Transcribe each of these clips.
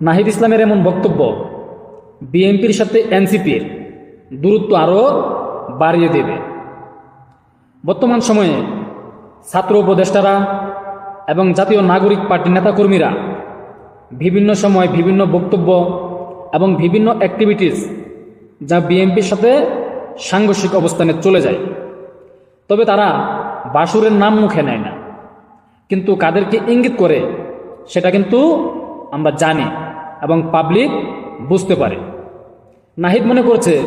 নাহিদ ইসলামের এমন বক্তব্য, বিএনপির সাথে এনসিপির দূরত্ব আরও বাড়িয়ে দেবে। বর্তমান সময়ে ছাত্র উপদেষ্টারা এবং জাতীয় নাগরিক পার্টির নেতাকর্মীরা বিভিন্ন সময় বিভিন্ন বক্তব্য এবং বিভিন্ন অ্যাক্টিভিটিস যা বিএনপির সাথে সাংঘর্ষিক অবস্থানে চলে যায়। তবে তারা বাসুরের নাম মুখে নেয় না। কিন্তু কাদেরকে ইঙ্গিত করে সেটা কিন্তু আমরা জানি। এবং পাবলিক বুঝতে পারে। নাহিদ মনে করছে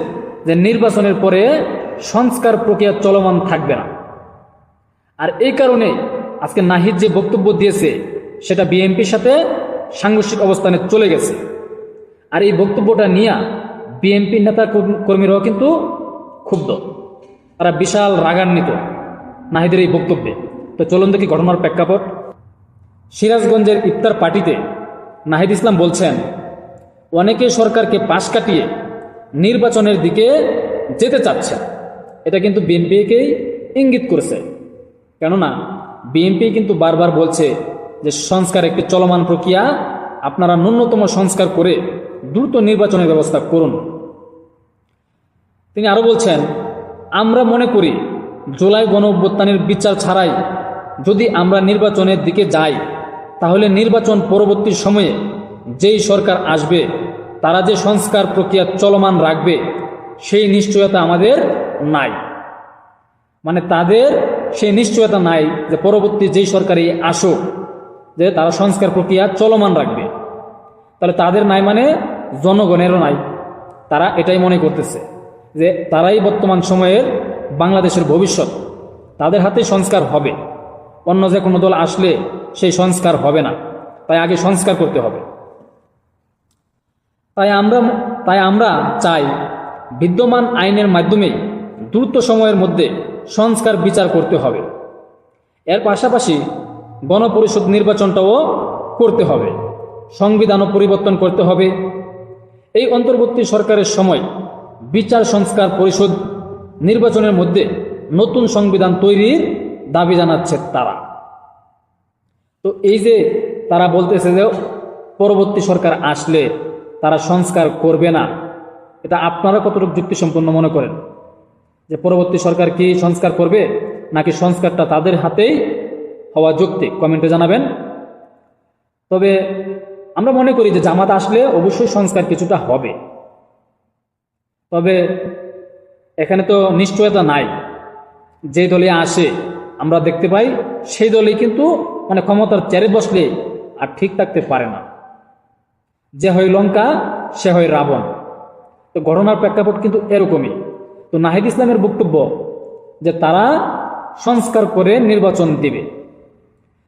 যে নির্বাচনের পরে সংস্কার প্রক্রিয়া চলমান থাকবে না। আর এই কারণে আজকে নাহিদ যে বক্তব্য দিয়েছে, সেটা বিএনপির সাথে সাংঘর্ষিক অবস্থানে চলে গেছে। আর এই বক্তব্যটা নিয়ে বিএনপির নেতা কর্মী- কর্মীরাও কিন্তু ক্ষুব্ধ। তারা বিশাল রাগান্বিত নাহিদের এই বক্তব্যে। তো চলুন দেখি ঘটনার প্রেক্ষাপট। সিরাজগঞ্জের ইফতার পার্টিতে নাহিদ ইসলাম বলছেন, অনেকে সরকারকে পাশ কাটিয়ে নির্বাচনের দিকে যেতে চাচ্ছে। এটা কিন্তু বিএনপিকেই ইঙ্গিত করেছে। কেননা, বিএনপি কিন্তু বারবার বলছে যে সংস্কার একটি চলমান প্রক্রিয়া, আপনারা ন্যূনতম সংস্কার করে দ্রুত নির্বাচনের ব্যবস্থা করুন। তিনি আরও বলছেন, আমরা মনে করি জুলাই গণ বিচার ছাড়াই যদি আমরা নির্বাচনের দিকে যাই তাহলে নির্বাচন পরবর্তী সময়ে যেই সরকার আসবে, তারা যে সংস্কার প্রক্রিয়া চলমান রাখবে, সেই নিশ্চয়তা আমাদের নাই। মানে তাদের সেই নিশ্চয়তা নাই যে পরবর্তী যেই সরকারই আসুক, যে তারা সংস্কার প্রক্রিয়া চলমান রাখবে। তাহলে তাদের নাই মানে জনগণেরও নাই। তারা এটাই মনে করতেছে যে তারাই বর্তমান সময়ের বাংলাদেশের ভবিষ্যৎ। তাদের হাতে সংস্কার হবে। অন্য যে কোনো দল আসলে সেই সংস্কার হবে না। তাই আগে সংস্কার করতে হবে। তাই আমরা তাই আমরা চাই বিদ্যমান আইনের মাধ্যমে দ্রুত সময়ের মধ্যে সংস্কার বিচার করতে হবে। এর পাশাপাশি গণপরিষদ নির্বাচনটাও করতে হবে। সংবিধানও পরিবর্তন করতে হবে। এই অন্তর্বর্তী সরকারের সময় বিচার সংস্কার পরিষদ নির্বাচনের মধ্যে নতুন সংবিধান তৈরির দাবি জানাচ্ছে তারা। তো এই যে তারা বলতেছে যে পরবর্তী সরকার আসলে তারা সংস্কার করবে না, এটা আপনারা কতটুকু যুক্তিসম্পন্ন মনে করেন? যে পরবর্তী সরকার কি সংস্কার করবে নাকি সংস্কারটা তাদের হাতেই হওয়া যৌক্তিক কমেন্টে জানাবেন। তবে আমরা মনে করি যে জামাত আসলে অবশ্যই সংস্কার কিছুটা হবে। তবে এখানে তো নিশ্চয়তা নাই। যে দলে আসে আমরা দেখতে পাই সেই দলেই কিন্তু মানে ক্ষমতার চেয়ারে বসলে আর ঠিক থাকতে পারে না। যে হয় লঙ্কা, সে হয় রাবণ। তো ঘটনার প্রেক্ষাপট কিন্তু এরকমই। তো নাহিদ ইসলামের বক্তব্য যে তারা সংস্কার করে নির্বাচন দিবে।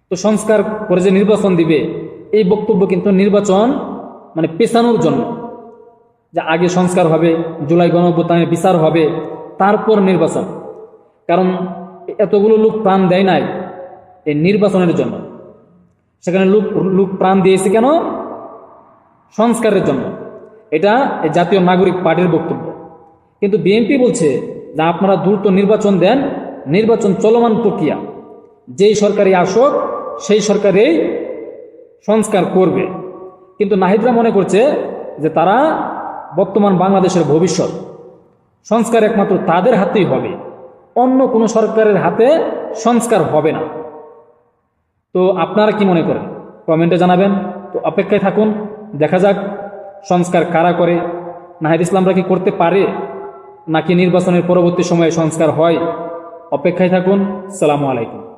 তো সংস্কার করে যে নির্বাচন দিবে, এই বক্তব্য কিন্তু নির্বাচন মানে পেছানোর জন্য। যে আগে সংস্কার হবে, জুলাই গণঅভ্যুত্থানের বিচার হবে, তারপর নির্বাচন। কারণ এতগুলো লোক প্রাণ দেয় নাই এই নির্বাচনের জন্য। সেখানে লোক লোক প্রাণ দিয়েছে কেন? সংস্কারের জন্য। এটা জাতীয় নাগরিক পার্টির বক্তব্য। কিন্তু বিএনপি বলছে যে আপনারা দ্রুত নির্বাচন দেন, নির্বাচন চলমান প্রক্রিয়া। যেই সরকারি আসক, সেই সরকারেই সংস্কার করবে। কিন্তু নাহিদরা মনে করছে যে তারা বর্তমান বাংলাদেশের ভবিষ্যৎ, সংস্কার একমাত্র তাদের হাতেই হবে। অন্য কোনো সরকারের হাতে সংস্কার হবে না। তো আপনারা কি মনে করেন? কমেন্টে জানাবেন। তো অপেক্ষায় থাকুন, দেখা যাক সংস্কার কারা করে। নাহিদ ইসলামরা কি করতে পারে? নাকি নির্বাচনের পরবর্তী সময়ে সংস্কার হয়? অপেক্ষায় থাকুন। সালামু আলাইকুম।